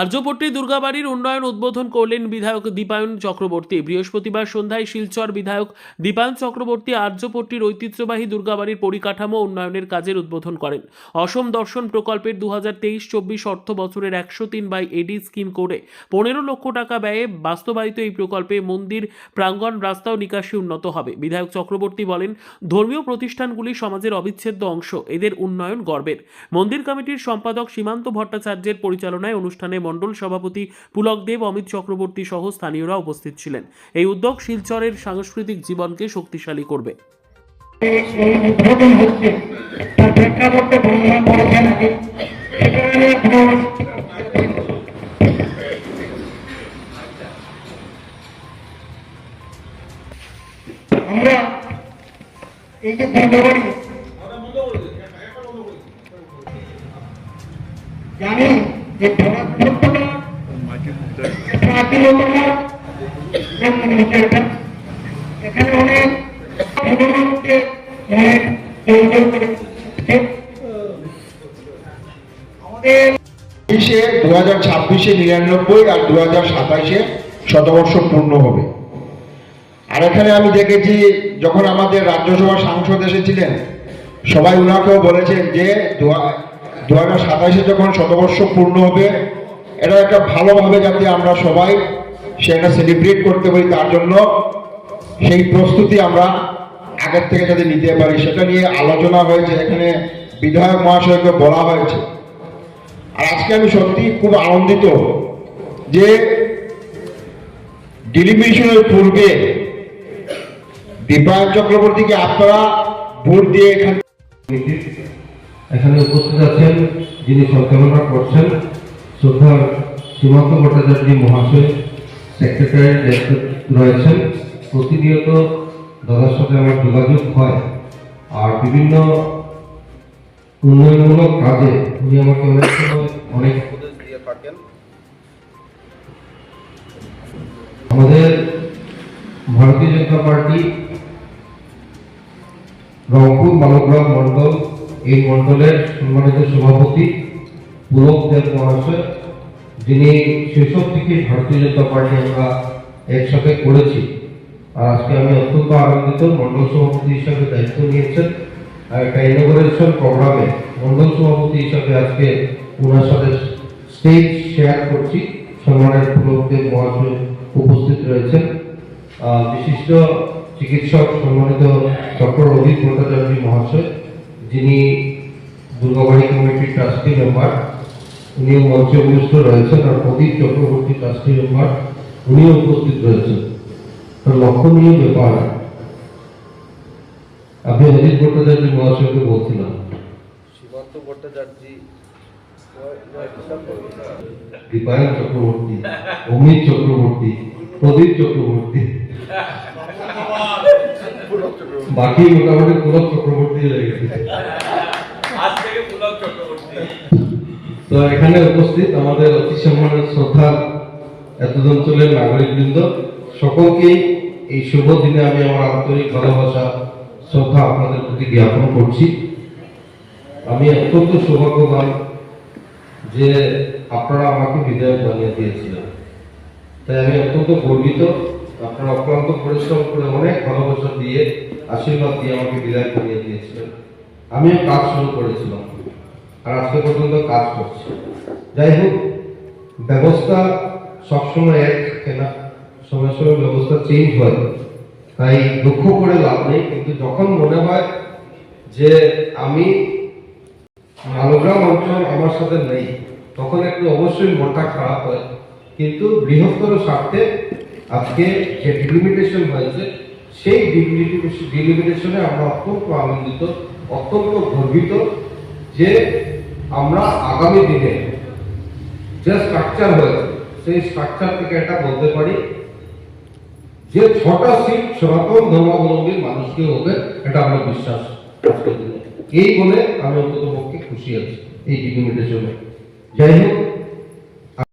আর্যপট্টি দুর্গাবাড়ির উন্নয়ন উদ্বোধন করলেন বিধায়ক দীপায়ন চক্রবর্তী। বৃহস্পতিবার সন্ধ্যায় শিলচর বিধায়ক দীপায়ন চক্রবর্তী আর্যপট্টির ঐতিহ্যবাহী দুর্গাবাড়ির পরিকাঠামো উন্নয়নের কাজের উদ্বোধন করেন। অসম দর্শন প্রকল্পের দু হাজার তেইশ চব্বিশ অর্থ বছরের একশো তিন বাই এডি স্কিম করে পনেরো লক্ষ টাকা ব্যয়ে বাস্তবায়িত এই প্রকল্পে মন্দির, প্রাঙ্গণ, রাস্তা ও নিকাশি উন্নত হবে। বিধায়ক চক্রবর্তী বলেন, ধর্মীয় প্রতিষ্ঠানগুলি সমাজের অবিচ্ছেদ্য অংশ, এদের উন্নয়ন গর্বের। মন্দির কমিটির সম্পাদক সীমান্ত ভট্টাচার্যের পরিচালনায় অনুষ্ঠানে মণ্ডল সভাপতি পুলক দেব, অমিত চক্রবর্তী সহ স্থানীয়রা উপস্থিত ছিলেন। এই উদ্যোগ শিলচরের সাংস্কৃতিক জীবনকে শক্তিশালী করবে। জানি যে দু হাজার ছাব্বিশে নিরানব্বই আর দু হাজার সাতাইশে শতবর্ষ পূর্ণ হবে। আর এখানে আমি দেখেছি যখন আমাদের রাজ্যসভা সাংসদ এসেছিলেন, সবাই উনাকেও বলেছেন যে দু হাজার সাতাইশে যখন শতবর্ষ পূর্ণ হবে এটা একটা ভালোভাবে যাতে আমরা সবাই সেটা সেলিব্রেট করতে পারি তার জন্য। সেই প্রস্তুতি আমরা আগের থেকে যাতে নিতে পারি, সেটা নিয়ে আলোচনা হয়েছে, এখানে বিধায়ক মহাশয়কে বলা হয়েছে। আর আজকে আমি সত্যি খুব আনন্দিত যে ডেলিমিশনের পূর্বে দীপায়ন চক্রবর্তীকে আপনারা ভোট দিয়ে এখানে এখানে উপস্থিত আছেন যিনি সঞ্চালনা করছেন। শ্রদ্ধার সীমান্ত ভট্টাচার্য মহাশয় সেক্রেটারি দায়িত্ব রয়েছেন। প্রতিনিয়ত দাদার সাথে আমার যোগাযোগ হয়। আর বিভিন্ন উন্নয়নমূলক কাজে উনি আমাকে অনেক অনেক দিয়ে থাকেন। আমাদের ভারতীয় জনতা পার্টি রংপুর মালগ্রাম মন্ডল এই মন্ডলের সম্মানিত সভাপতি পুলক মহাশয়, যিনি শৈশব থেকে ভারতীয় জনতা পার্টি আমরা একসাথে করেছি। আর আজকে আমি অত্যন্ত আনন্দিত মন্ডল সভাপতি হিসাবে দায়িত্ব নিয়েছেন। একটা ইনোগ্রেশন প্রোগ্রামে মন্ডল সভাপতি হিসাবে আজকে ওনার সাথে স্টেজ শেয়ার করছি। সম্মানের পুলক মহাশয় উপস্থিত রয়েছেন। বিশিষ্ট চিকিৎসক সম্মানিত ডক্টর অভিক ভট্টাচার্য মহাশয়, যিনি দুর্গাবাড়ি কমিটির ট্রাস্টি মেম্বার উনিও মঞ্চে উপস্থিত রয়েছেন আর প্রদীপ চক্রবর্তী ট্রাস্টি মেম্বার উনিও উপস্থিত রয়েছেন। লক্ষণীয় ব্যাপার আমি অজিত ভট্টাচার্য মহাশয়কে বলছিলাম। সীমান্ত ভট্টাচার্য দীপায়ন চক্রবর্তী অমিত চক্রবর্তী প্রদীপ চক্রবর্তী। বাকি মোটামুটি পুলক চক্রবর্তী হয়ে গেছে। তো এখানে উপস্থিত আমাদের অতি সম্মানের শ্রদ্ধা এতদ অঞ্চলের নাগরিকবৃন্দ। সকলকে এই শুভ দিনে আমি আমার আন্তরিক ভালোবাসা, শ্রদ্ধা আপনাদের প্রতি জ্ঞাপন করছি। আমি অত্যন্ত সৌভাগ্যবান যে আপনারা আমাকে বিদায় বানিয়ে দিয়েছিলেন। তাই আমি অত্যন্ত গর্বিত। আপনারা অক্লান্ত পরিশ্রম করে অনেক ভালোবাসা দিয়ে, আশীর্বাদ দিয়ে আমাকে বিদায় করিয়ে দিয়েছিলেন। আমিও কাজ শুরু করেছিলাম। আর আজকে পর্যন্ত কাজ করছে। যাই হোক, ব্যবস্থা সবসময় এক থাকে না। সময় সময় ব্যবস্থা চেঞ্জ হয়। তাই দুঃখ করে লাভ নেই, কিন্তু যখন মনে হয় যে আমি মালগ্রাম অঞ্চল আমার সাথে নেই, তখন একটু অবশ্যই মনটা খারাপ হয়। কিন্তু বৃহত্তর স্বার্থে আজকে যে ডিলিমিটেশন হয়েছে, সেই ডিলিমিটেশনে আমরা অত্যন্ত আনন্দিত, অত্যন্ত গর্বিত যে আমরা আগামী দিনে যে স্ট্রাকচার হয়েছে, সেই স্ট্রাকচার থেকে এটা বলতে পারি, যে ছটা সিট সনাতন ধর্মাবলম্বী মানুষকে হবে, এটা আমরা বিশ্বাস এই বলে আমি অন্তত পক্ষে খুশি আছি, এই ডিলিমিটেশনে যাই হোক